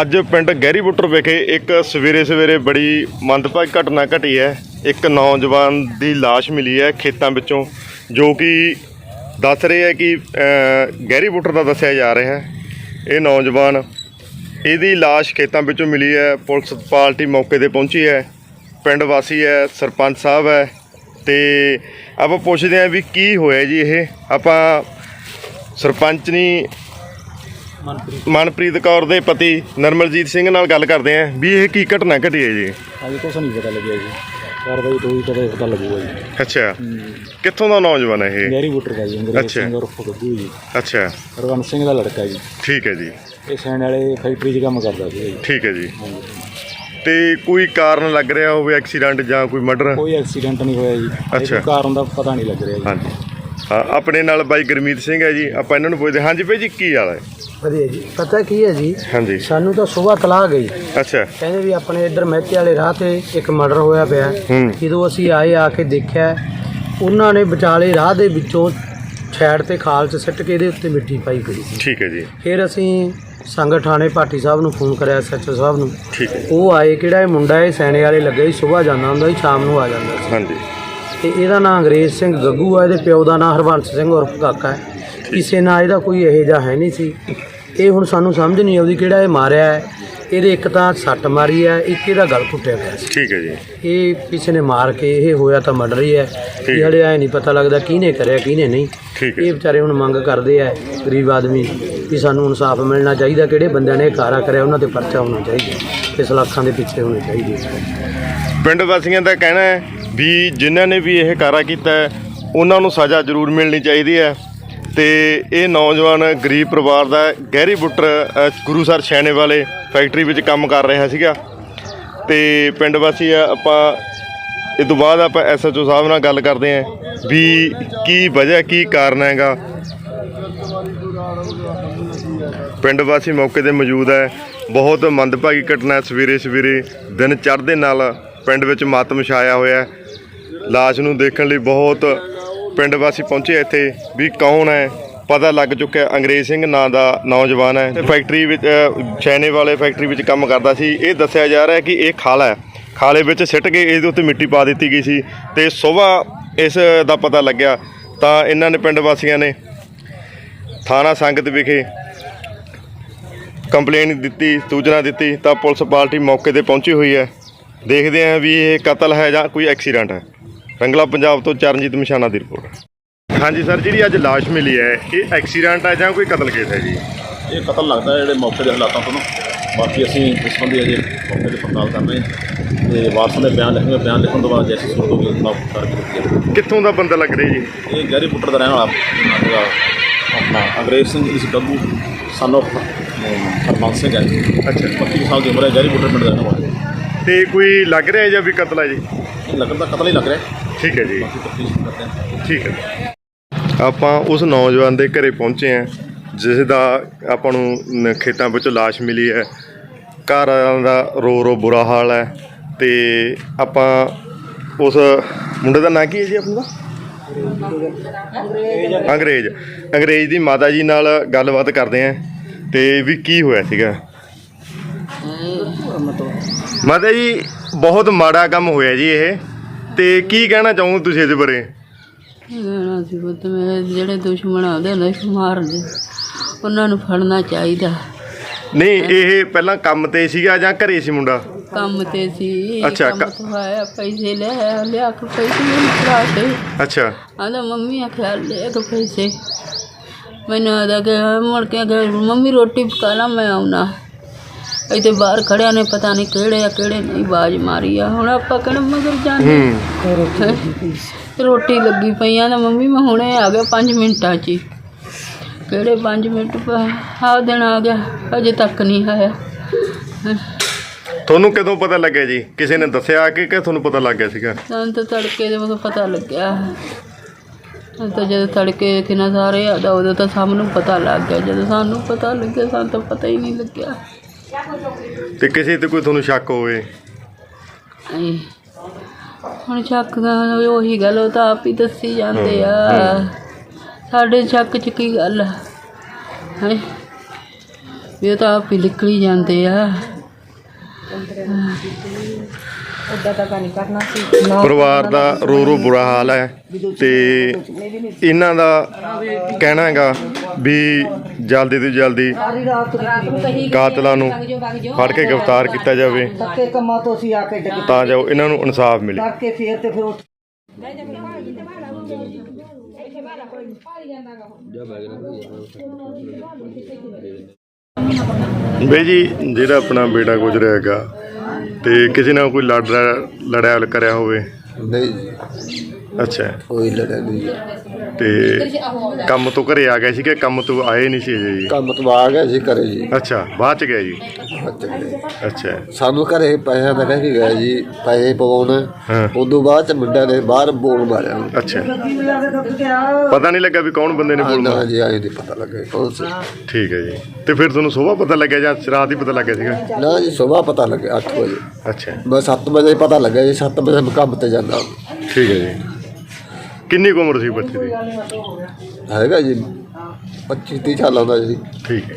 ਅੱਜ ਪਿੰਡ ਗਹਿਰੀਬੁੱਟਰ ਵਿਖੇ ਇੱਕ ਸਵੇਰੇ ਸਵੇਰੇ ਬੜੀ ਮੰਦਭਾਗੀ ਘਟਨਾ ਘਟੀ ਹੈ। ਇੱਕ ਨੌਜਵਾਨ ਦੀ ਲਾਸ਼ ਮਿਲੀ ਹੈ ਖੇਤਾਂ ਵਿੱਚੋਂ ਜੋ ਕਿ ਦੱਸ ਰਹੇ ਹੈ ਕਿ ਅਹ, ਦਾ ਦੱਸਿਆ ਜਾ ਰਿਹਾ ਹੈ। ਇਹ ਨੌਜਵਾਨ ਇਹਦੀ ਲਾਸ਼ ਖੇਤਾਂ ਵਿੱਚੋਂ ਮਿਲੀ ਹੈ ਪੁਲਿਸ ਪਾਰਟੀ ਮੌਕੇ ਤੇ ਪਹੁੰਚੀ ਹੈ। ਪਿੰਡ ਵਾਸੀ ਹੈ ਸਰਪੰਚ ਸਾਹਿਬ ਹੈ। ਤੇ ਆਪਾਂ ਪੁੱਛਦੇ ਹਾਂ ਵੀ ਕੀ ਹੋਇਆ ਜੀ ਇਹ? ਆਪਾਂ ਸਰਪੰਚ ਨਹੀਂ ਮਨਪ੍ਰੀਤ। ਕੌਰ ਦੇ ਪਤੀ ਨਰਮਲਜੀਤ ਸਿੰਘ ਨਾਲ ਗੱਲ ਕਰਦੇ ਆਂ ਵੀ ਇਹ ਕੀ ਘਟਨਾ ਘਟੀ ਹੈ ਜੀ? ਅਜੇ ਕੁਛ ਨਹੀਂ ਪਤਾ ਲੱਗਿਆ ਜੀ। ਕਾਰਵਾਈ ਤੋਂ ਹੀ ਕਦੇ ਪਤਾ ਲੱਗੂਗਾ ਜੀ। ਅੱਛਾ। ਕਿੱਥੋਂ ਦਾ ਨੌਜਵਾਨ ਹੈ ਇਹ? ਗੈਰੀ ਬੁੱਟਰ ਦਾ ਜੀ ਅੰਗਰੇਜ਼ ਅੱਛਾ। ਸਿੰਘ ਉਰਫ ਗੱਗੂ ਜੀ। ਅੱਛਾ। ਹਰਵੰਤ ਸਿੰਘ ਦਾ ਲੜਕਾ ਜੀ। ਠੀਕ ਹੈ ਜੀ। ਇਹ ਸੈਣ ਵਾਲੇ ਫੈਕਟਰੀ 'ਚ ਕੰਮ ਕਰਦਾ ਸੀ ਜੀ। ਠੀਕ ਹੈ ਜੀ। ਤੇ ਕੋਈ ਕਾਰਨ ਲੱਗ ਰਿਹਾ ਹੋਵੇ ਐਕਸੀਡੈਂਟ ਜਾਂ ਕੋਈ ਮਰਡਰ? ਕੋਈ ਐਕਸੀਡੈਂਟ ਨਹੀਂ ਹੋਇਆ ਜੀ। ਇਹ ਅੱਛਾ। ਕੋਈ ਕਾਰਨ ਦਾ ਪਤਾ ਨਹੀਂ ਲੱਗ ਰਿਹਾ ਜੀ। ਹਾਂਜੀ। ਹਾਂ ਆਪਣੇ ਨਾਲ ਬਾਈ ਗੁਰਮੀਤ ਸਿੰਘ ਹੈ ਜੀ। ਆਪਾਂ ਇਹਨਾਂ ਨੂੰ ਪੁੱਛਦੇ ਹਾਂਜੀ ਭਾਈ ਜੀ ਕੀ ਹਾਲ ਹੈ? ਵਧੀਆ ਜੀ। ਪਤਾ ਕੀ ਹੈ ਜੀ? ਹਾਂਜੀ। ਸਾਨੂੰ ਤਾਂ ਸਵੇਰ ਤਲਾਹ ਗਈ। ਅੱਛਾ। ਕਹਿੰਦੇ ਵੀ ਆਪਣੇ ਇੱਧਰ ਮਹਿਤੇ ਵਾਲੇ ਰਾਹ ਤੇ ਇੱਕ ਮਰਡਰ ਹੋਇਆ ਪਿਆ। ਹੈ। ਹੂੰ ਜਦੋਂ ਅਸੀਂ ਆਏ ਆ ਕੇ ਦੇਖਿਆ ਉਹਨਾਂ ਨੇ ਵਿਚਾਲੇ ਰਾਹ ਦੇ ਵਿੱਚੋਂ ਛੈੜ ਤੇ ਖਾਲ 'ਚ ਸਿੱਟ ਕੇ ਇਹਦੇ ਉੱਤੇ ਮਿੱਟੀ ਪਾਈ ਪਈ ਸੀ। ਠੀਕ ਹੈ ਜੀ। ਫਿਰ ਅਸੀਂ ਸੰਗਤ ਥਾਣੇ ਭਾਟੀ ਸਾਹਿਬ ਨੂੰ ਫੋਨ ਕਰਿਆ ਸੱਚੋ ਸਾਹਿਬ ਨੂੰ। ਠੀਕ ਹੈ ਉਹ ਆਏ ਕਿਹੜਾ ਇਹ ਮੁੰਡਾ ਇਹ ਸੈਣੇ ਵਾਲੇ ਲੱਗੇ ਸੀ ਸਵੇਰ ਜਾਂਦਾ ਹੁੰਦਾ ਸੀ ਸ਼ਾਮ ਨੂੰ ਆ ਜਾਂਦਾ ਸੀ। ਹਾਂਜੀ। ਤੇ ਇਹਦਾ ਨਾਂ ਅੰਗਰੇਜ਼ ਸਿੰਘ ਗੱਗੂ ਆ ਇਹਦੇ ਪਿਓ ਦਾ ਨਾਂ ਹਰਬੰਸ ਸਿੰਘ ਉਰਫ ਕਾਕਾ ਹੈ। ਕਿਸੇ ਨਾਲ ਇਹਦਾ ਕੋਈ ਇਹੋ ਜਿਹਾ ਹੈ ਨਹੀਂ ਸੀ। ਇਹ ਹੁਣ ਸਾਨੂੰ ਸਮਝ ਨਹੀਂ ਆਉਂਦੀ ਕਿਹੜਾ ਇਹ ਮਾਰਿਆ ਹੈ। ਇਹਦੇ ਇੱਕ ਤਾਂ ਸੱਟ ਮਾਰੀ ਹੈ ਇੱਕ ਇਹਦਾ ਗਲ ਘੁੱਟਿਆ ਪਿਆ ਸੀ। ਠੀਕ ਹੈ ਜੀ। ਇਹ ਕਿਸੇ ਨੇ ਮਾਰ ਕੇ ਇਹ ਹੋਇਆ ਤਾਂ ਮਰਡਰ ਹੀ ਹੈ। ਇਹ ਹਲੇ ਐ ਨਹੀਂ ਪਤਾ ਲੱਗਦਾ ਕਿਹਨੇ ਕਰਿਆ ਕਿਹਨੇ ਨਹੀਂ। ਇਹ ਵਿਚਾਰੇ ਹੁਣ ਮੰਗ ਕਰਦੇ ਆ ਗਰੀਬ ਆਦਮੀ ਵੀ ਸਾਨੂੰ ਇਨਸਾਫ ਮਿਲਣਾ ਚਾਹੀਦਾ ਕਿਹੜੇ ਬੰਦਿਆਂ ਨੇ ਇਹ ਕਾਰਾ ਕਰਿਆ ਉਹਨਾਂ ਤੇ ਪਰਚਾ ਹੋਣਾ ਚਾਹੀਦਾ। ਇਸ ਲੱਖਾਂ ਦੇ ਪਿੱਛੇ ਹੋਣੇ ਚਾਹੀਦੇ ਪਿੰਡ ਵਾਸੀਆਂ ਦਾ ਕਹਿਣਾ ਹੈ ਵੀ ਜਿਨ੍ਹਾਂ ਨੇ ਵੀ ਇਹ ਕਾਰਾ ਕੀਤਾ ਉਹਨਾਂ ਨੂੰ ਸਜ਼ਾ ਜ਼ਰੂਰ ਮਿਲਣੀ ਚਾਹੀਦੀ ਹੈ। ਤੇ ਇਹ ਨੌਜਵਾਨ ਗਰੀਬ ਪਰਿਵਾਰ ਦਾ ਗਹਿਰੀ ਬੁੱਟਰ ਅ, ਗੁਰੂਸਰ ਛੈਣੇ ਵਾਲੇ ਫੈਕਟਰੀ ਵਿੱਚ ਕੰਮ ਕਰ ਰਿਹਾ ਸੀਗਾ। ਤੇ ਪਿੰਡ ਵਾਸੀ ਆ ਆਪਾਂ ਇਹ ਤੋਂ ਬਾਅਦ ਆਪਾਂ ਐਸਐਚਓ ਸਾਹਿਬ ਨਾਲ ਗੱਲ ਕਰਦੇ ਆਂ ਵੀ ਕੀ ਵਜ੍ਹਾ ਕੀ ਕਾਰਨ ਹੈਗਾ। ਪਿੰਡ ਵਾਸੀ ਮੌਕੇ ਤੇ ਮੌਜੂਦ ਹੈ। ਬਹੁਤ ਮੰਦਭਾਗੀ ਘਟਨਾ ਹੈ। ਸਵੇਰੇ ਸਵੇਰੇ ਦਿਨ ਚੜ੍ਹਦੇ ਨਾਲ ਪਿੰਡ ਵਿੱਚ ਮਾਤਮ ਛਾਇਆ ਹੋਇਆ ਹੈ। ਲਾਸ਼ ਨੂੰ ਦੇਖਣ ਲਈ ਬਹੁਤ ਪਿੰਡ ਵਾਸੀ ਪਹੁੰਚੇ ਇੱਥੇ ਵੀ ਕੌਣ ਹੈ? ਪਤਾ ਲੱਗ ਚੁੱਕਿਆ ਅੰਗਰੇਜ਼ ਸਿੰਘ ਨਾਂ ਦਾ ਨੌਜਵਾਨ ਹੈ। ਤੇ ਫੈਕਟਰੀ ਵਿੱਚ ਛੈਨੇ ਵਾਲੇ ਫੈਕਟਰੀ ਵਿੱਚ ਕੰਮ ਕਰਦਾ ਸੀ। ਇਹ ਦੱਸਿਆ ਜਾ ਰਿਹਾ ਹੈ ਕਿ ਇਹ ਖਾਲਾ ਹੈ। ਖਾਲੇ ਵਿੱਚ ਸਿੱਟ ਕੇ ਇਹਦੇ ਉੱਤੇ ਮਿੱਟੀ ਪਾ ਦਿੱਤੀ ਗਈ ਸੀ ਤੇ ਸਵੇਰ ਇਸ ਦਾ ਪਤਾ ਲੱਗਿਆ। ਤਾਂ ਇਹਨਾਂ ਨੇ ਪਿੰਡ ਵਾਸੀਆਂ ਨੇ ਥਾਣਾ ਸੰਗਤ ਵਿਖੇ ਕੰਪਲੇਨ ਦਿੱਤੀ, ਸੂਚਨਾ ਦਿੱਤੀ। ਤਾਂ ਪੁਲਿਸ ਪਾਰਟੀ ਮੌਕੇ ਤੇ ਪਹੁੰਚੀ ਹੋਈ ਹੈ। ਦੇਖਦੇ ਹਾਂ ਵੀ ਇਹ ਕਤਲ ਹੈ ਜਾਂ ਕੋਈ ਐਕਸੀਡੈਂਟ ਹੈ। ਰੰਗਲਾ ਪੰਜਾਬ ਤੋਂ ਚਰਨਜੀਤ ਮਸ਼ਾਨਾ ਦੀ ਰਿਪੋਰਟ। ਹਾਂਜੀ ਸਰ ਜਿਹੜੀ ਅੱਜ ਲਾਸ਼ ਮਿਲੀ ਹੈ ਇਹ ਐਕਸੀਡੈਂਟ ਹੈ ਜਾਂ ਕੋਈ ਕਤਲ ਕੇਸ ਹੈ ਜੀ? ਇਹ ਕਤਲ ਲੱਗਦਾ ਹੈ ਜਿਹੜੇ ਮੌਕੇ ਦੇ ਹਾਲਾਤਾਂ ਤੋਂ ਨਾ। ਬਾਕੀ ਅਸੀਂ ਇਸ ਸੰਬੰਧੀ ਅਜੇ ਮੌਕੇ ਤੇ ਪੜਤਾਲ ਕਰ ਰਹੇ ਹਾਂ ਤੇ ਵਾਰਸਾਂ ਦੇ ਬਿਆਨ ਲਿਖਣਗੇ ਬਿਆਨ ਲਿਖਣ ਤੋਂ ਬਾਅਦ ਜੈਸੀ ਸੂਰਤ ਹੋਗੀ ਇਤਲਾਹ ਕਰਕੇ ਦਿੱਤੀ ਜਾਵੇਗੀ। ਕਿੱਥੋਂ ਦਾ ਬੰਦਾ ਲੱਗ ਰਿਹਾ ਜੀ? ਇਹ ਗਹਿਰੀ ਪੁੱਟਰ ਦਾ ਰਹਿਣ ਵਾਲਾ ਆਪਣਾ ਅੰਗਰੇਜ਼ ਸਿੰਘ ਇਸ ਗੱਗੂ ਸਨ of ਹਰਮਨ ਸਿੰਘ ਹੈ। ਅੱਛਾ। 25 ਸਾਲ ਦੀ ਉਮਰ ਹੈ ਗਹਿਰੀ ਪੁੱਟਰ ਪਿੰਡ ਦਾ ਰਹਿਣ ਵਾਲਾ। ਤੇ ਕੋਈ ਲੱਗ ਰਿਹਾ ਜਾਂ ਵੀ ਕਤਲ ਹੈ ਜੀ? ਲੱਗਣ ਦਾ ਕਤਲ ਹੀ ਲੱਗ ਰਿਹਾ ਹੈ। ਠੀਕ ਹੈ ਜੀ। ਬਾਕੀ ਤਫਤੀਸ਼ ਕਰਦੇ ਹਾਂ। ਠੀਕ ਹੈ। ਆਪਾਂ ਉਸ ਨੌਜਵਾਨ ਦੇ ਘਰੇ ਪਹੁੰਚੇ ਹਾਂ ਜਿਸ ਦਾ ਆਪਾਂ ਨੂੰ ਨ- ਖੇਤਾਂ ਵਿੱਚ ਲਾਸ਼ ਮਿਲੀ ਹੈ। ਘਰ ਵਾਲਿਆਂ ਦਾ ਰੋ ਰੋ ਬੁਰਾ ਹਾਲ ਹੈ ਤੇ ਆਪਾਂ ਉਸ ਮੁੰਡੇ ਦਾ ਨਾਂ ਕੀ ਹੈ ਜੀ ਆਪਣਾ? ਅੰਗਰੇਜ਼। ਅੰਗਰੇਜ਼ ਦੀ ਮਾਤਾ ਜੀ ਨਾਲ ਗੱਲਬਾਤ ਕਰਦੇ ਆਂ ਤੇ ਵੀ ਕੀ ਹੋਇਆ ਸੀਗਾ? ਮਾਤਾ ਜੀ ਬਹੁਤ ਮਾੜਾ ਕੰਮ ਹੋਇਆ ਜੀ ਇਹ। ਤੇ ਕੀ ਕਹਿਣਾ ਚਾਹੋਗੇ ਤੁਸੀਂ ਇਹਦੇ ਬਾਰੇ? ਸੀ ਪੁੱਤ ਮੇਰੇ ਜਿਹੜੇ ਦੁਸ਼ਮਣ ਆਉਂਦੇ ਨੇ ਮਾਰਦੇ ਉਹਨਾਂ ਨੂੰ ਫੜਨਾ ਚਾਹੀਦਾ। ਨਹੀਂ ਇਹ ਪਹਿਲਾਂ ਕੰਮ ਤੇ ਸੀਗਾ ਜਾਂ ਘਰੇ ਸੀ ਮੁੰਡਾ? ਕੰਮ ਤੇ ਸੀ। ਅੱਛਾ, ਕੰਮ ਕ- ਤੋਂ ਆਇਆ ਪੈਸੇ ਲੈ ਆਇਆ, ਲਿਆ ਕੇ ਪੈਸੇ ਮੈਨੂੰ ਫੜਾ ਦੇ ਅੱਛਾ। ਆਂਦਾ ਮੰਮੀ ਆਖਿਆ ਲੈ ਕੇ ਪੈਸੇ। ਮੈਨੂੰ ਆਦਾ ਕਿ ਮੁੜ ਕੇ ਕਿ ਮੰਮੀ ਰੋਟੀ ਪਕਾ ਲਾ ਮੈਂ ਆਉਣਾ। ਇੱਥੇ ਬਾਹਰ ਖੜਿਆ ਨੇ ਪਤਾ ਨਹੀਂ ਕਿਹੜੇ ਆ ਕਿਹੜੇ ਨਹੀਂ ਬਾਜ ਮਾਰੀ ਆ। ਹੁਣ ਆਪਾਂ ਕਿਹੜਾ ਮਗਰ ਜਾਂਦੇ ਹੂੰ? ਰੋਟੀ ਲੱਗੀ ਪਈਆਂ ਤਾਂ ਮੰਮੀ ਮੈਂ ਹੁਣੇ ਆ ਗਿਆ 5 ਮਿੰਟਾਂ 'ਚ ਹੀ। ਕਿਹੜੇ 5 ਮਿੰਟ ਪਾ ਆ ਦਿਨ ਆ ਗਿਆ ਅਜੇ ਤੱਕ ਨਹੀਂ ਆਇਆ। ਤੁਹਾਨੂੰ ਕਦੋਂ ਪਤਾ ਲੱਗਿਆ ਜੀ? ਕਿਸੇ ਨੇ ਦੱਸਿਆ ਕਿ ਕਿ ਤੁਹਾਨੂੰ ਪਤਾ ਲੱਗ ਗਿਆ ਸੀਗਾ? ਸਾਨੂੰ ਤਾਂ ਤੜਕੇ ਦੇ ਮੈਨੂੰ ਪਤਾ ਲੱਗਿਆ। ਸਾਨੂੰ ਤਾਂ ਜਦੋਂ ਤੜਕੇ ਕਿਨਾਂ ਸਾਰੇ ਆਦਾ ਉਦੋਂ ਤਾਂ ਸਭ ਨੂੰ ਪਤਾ ਲੱਗ ਗਿਆ। ਜਦੋਂ ਸਾਨੂੰ ਪਤਾ ਲੱਗਿਆ ਸਾਨੂੰ ਤਾਂ ਪਤਾ ਹੀ ਨਹੀਂ ਲੱਗਿਆ। ਤੇ ਕਿਸੇ ਤੇ ਕੋਈ ਤੁਹਾਨੂੰ ਸ਼ੱਕ ਹੋਵੇ। ਹੁਣ ਸ਼ੱਕ ਦਾ ਉਹੀ ਗੱਲ ਉਹ ਤਾਂ ਆਪ ਹੀ ਦੱਸੀ ਜਾਂਦੇ ਆ। ਸਾਡੇ ਸ਼ੱਕ ਚ ਕੀ ਗੱਲ ਹੈ? ਵੀ ਉਹ ਤਾਂ ਆਪ ਹੀ ਨਿਕਲੀ ਜਾਂਦੇ ਆ। ਪਰਿਵਾਰ ਦਾ ਰੋ ਰੋ ਬੁਰਾ ਹਾਲ ਹੈ ਤੇ ਇਹਨਾਂ ਦਾ ਕਹਿਣਾ ਹੈਗਾ ਵੀ ਜਲਦੀ ਤੋਂ ਜਲਦੀ ਕਾਤਲਾਂ ਨੂੰ ਫੜ ਕੇ ਗ੍ਰਿਫਤਾਰ ਕੀਤਾ ਜਾਵੇ। ਧੱਕੇ ਕੰਮਾਂ ਤੋਂ ਅਸੀਂ ਆ ਕੇ ਡਿੱਗ ਤਾਂ ਜੋ ਇਹਨਾਂ ਨੂੰ ਇਨਸਾਫ ਮਿਲੇ। ਕਰਕੇ ਫੇਰ ਤੇ ਫਿਰ ਉੱਠ ਬਈ ਜੀ ਜਿਹੜਾ ਆਪਣਾ ਬੇਟਾ ਗੁਜ਼ਰਿਆ ਹੈਗਾ ਤੇ ਕਿਸੇ ਨਾਲ ਕੋਈ ਲੜ ਲੜਿਆ ਕਰਿਆ ਹੋਵੇ? ਨਹੀਂ ਜੀ। ਅੱਛਾ। ਕੋਈ ਲੜਿਆ ਨਹੀਂ ਤੇ ਕੰਮ ਤੋਂ ਘਰੇ ਆ ਗਿਆ ਸੀ ਕਿ ਕੰਮ ਤੋਂ ਆਏ ਨਹੀਂ ਸੀ ਅਜੇ ਜੀ? ਕੰਮ ਤੋਂ ਆ ਗਿਆ ਜੀ ਘਰੇ ਜੀ। ਅੱਛਾ ਬਾਅਦ ਚ ਗਿਆ ਜੀ? ਬੱਚੇ ਨੇ। ਅੱਛਾ। ਸਾਨੂੰ ਘਰੇ ਦਾ ਕਹਿ ਕੇ ਗਿਆ ਜੀ ਪੈਸੇ ਪਵਾਉਣ। ਹਾਂ। ਉਦੋਂ ਬਾਅਦ ਚ ਮੁੰਡਿਆਂ ਨੇ ਬਾਹਰ ਬੋਲ ਮਾਰਿਆ ਉਹਨੂੰ। ਅੱਛਾ। ਪਤਾ ਨਹੀਂ ਲੱਗਾ ਵੀ ਕੌਣ ਬੰਦੇ ਨੇ ਬੋਲ ਨਾ ਮਾਰਿਆ। ਜੀ ਆਏ ਨਹੀਂ ਪਤਾ ਲੱਗਾ ਕੌਣ ਸੀ। ਠੀਕ ਹੈ ਜੀ। ਤੇ ਫਿਰ ਤੁਹਾਨੂੰ ਸਵੇਰ ਪਤਾ ਲੱਗਿਆ ਜਾਂ ਰਾਤ ਹੀ ਪਤਾ ਲੱਗਿਆ ਸੀਗਾ? ਨਾ ਜੀ ਸਵੇਰ ਪਤਾ ਲੱਗਿਆ 8 ਵਜੇ। ਅੱਛਾ। ਮੈਂ 7 ਵਜੇ ਪਤਾ ਲੱਗਿਆ ਜੀ 7 ਵਜੇ ਮੈਂ ਕੰਮ ਤੇ ਜਾਂਦਾ। ਠੀਕ ਹੈ ਜੀ। ਕਿੰਨੀ ਕੁ ਉਮਰ ਸੀ ਬੱਚੇ ਦੀ? ਹੈਗਾ ਜੀ। 25 30 ਸਾਲਾਂ ਦਾ ਜੀ ਠੀਕ ਹੈ।